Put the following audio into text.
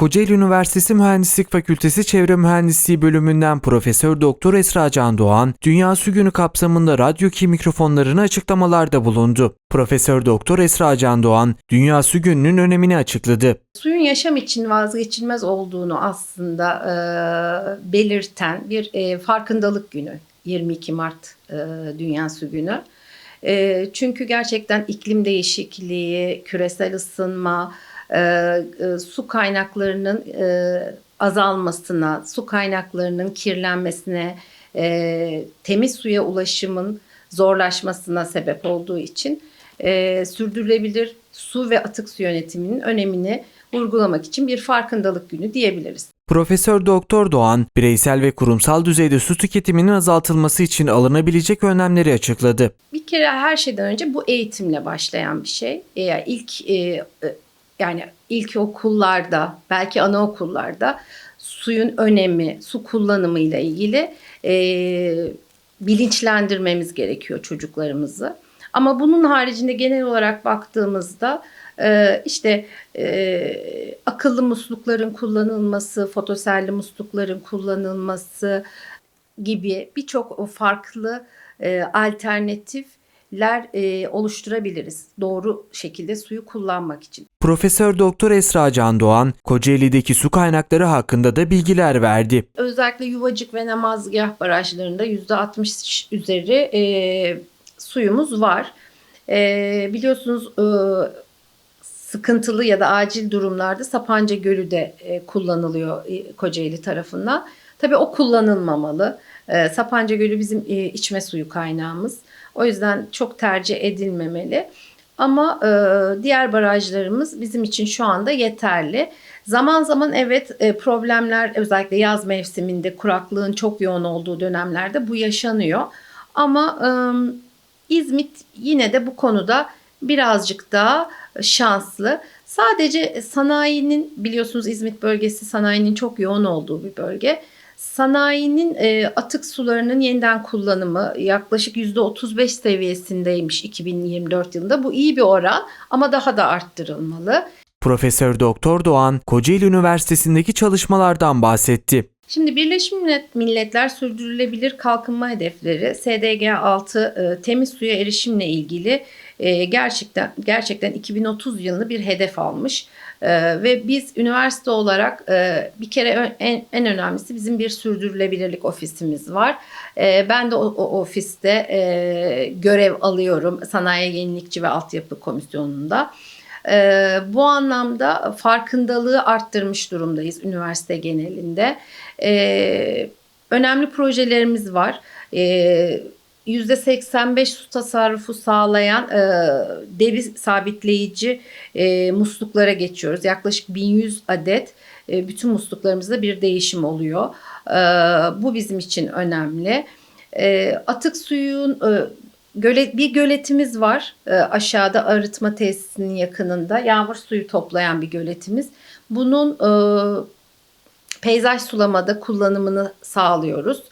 Kocaeli Üniversitesi Mühendislik Fakültesi Çevre Mühendisliği bölümünden Profesör Doktor Esra Can Doğan, Dünya Su Günü kapsamında radyo ki mikrofonlarına açıklamalarda bulundu. Profesör Doktor Esra Can Doğan, Dünya Su Günü'nün önemini açıkladı. suyun yaşam için vazgeçilmez olduğunu aslında e, belirten bir e, farkındalık günü 22 Mart e, Dünya Su Günü. E, çünkü gerçekten iklim değişikliği, küresel ısınma, su kaynaklarının e, azalmasına, su kaynaklarının kirlenmesine, e, temiz suya ulaşımın zorlaşmasına sebep olduğu için e, sürdürülebilir su ve atık su yönetiminin önemini vurgulamak için bir farkındalık günü diyebiliriz. Profesör Doktor Doğan, bireysel ve kurumsal düzeyde su tüketiminin azaltılması için alınabilecek önlemleri açıkladı. Bir kere her şeyden önce bu eğitimle başlayan bir şey. E, Yani ilk e, e, yani ilk okullarda, belki anaokullarda suyun önemi, su kullanımı ile ilgili e, bilinçlendirmemiz gerekiyor çocuklarımızı. Ama bunun haricinde genel olarak baktığımızda e, işte e, akıllı muslukların kullanılması, fotoselli muslukların kullanılması gibi birçok farklı e, alternatifler e, oluşturabiliriz. Doğru şekilde suyu kullanmak için. Profesör Doktor Esra Can Doğan, Kocaeli'deki su kaynakları hakkında da bilgiler verdi. Özellikle Yuvacık ve Namazgah barajlarında %60 üzeri e, suyumuz var. E, biliyorsunuz e, sıkıntılı ya da acil durumlarda Sapanca Gölü de e, kullanılıyor e, Kocaeli tarafından. Tabii o kullanılmamalı. E, Sapanca Gölü bizim e, içme suyu kaynağımız. O yüzden çok tercih edilmemeli. Ama e, diğer barajlarımız bizim için şu anda yeterli. Zaman zaman evet e, problemler özellikle yaz mevsiminde kuraklığın çok yoğun olduğu dönemlerde bu yaşanıyor. Ama e, İzmit yine de bu konuda birazcık daha şanslı. Sadece sanayinin biliyorsunuz İzmit bölgesi sanayinin çok yoğun olduğu bir bölge. Sanayinin e, atık sularının yeniden kullanımı yaklaşık %35 seviyesindeymiş 2024 yılında. Bu iyi bir oran ama daha da arttırılmalı. Profesör Doktor Doğan, Kocaeli Üniversitesi'ndeki çalışmalardan bahsetti. Şimdi Birleşmiş Millet- Milletler Sürdürülebilir Kalkınma Hedefleri SDG 6 e, temiz suya erişimle ilgili e, gerçekten gerçekten 2030 yılını bir hedef almış. E, ve biz üniversite olarak bir kere en, en önemlisi bizim bir sürdürülebilirlik ofisimiz var. Ben de o, o ofiste görev alıyorum Sanayi Yenilikçi ve Altyapı Komisyonu'nda. Ee, bu anlamda farkındalığı arttırmış durumdayız üniversite genelinde. Ee, önemli projelerimiz var. Ee, %85 su tasarrufu sağlayan e, deri sabitleyici e, musluklara geçiyoruz. Yaklaşık 1100 adet e, bütün musluklarımızda bir değişim oluyor. E, bu bizim için önemli. E, atık suyun e, Gölet, bir göletimiz var e, aşağıda arıtma tesisinin yakınında yağmur suyu toplayan bir göletimiz. Bunun e, peyzaj sulamada kullanımını sağlıyoruz.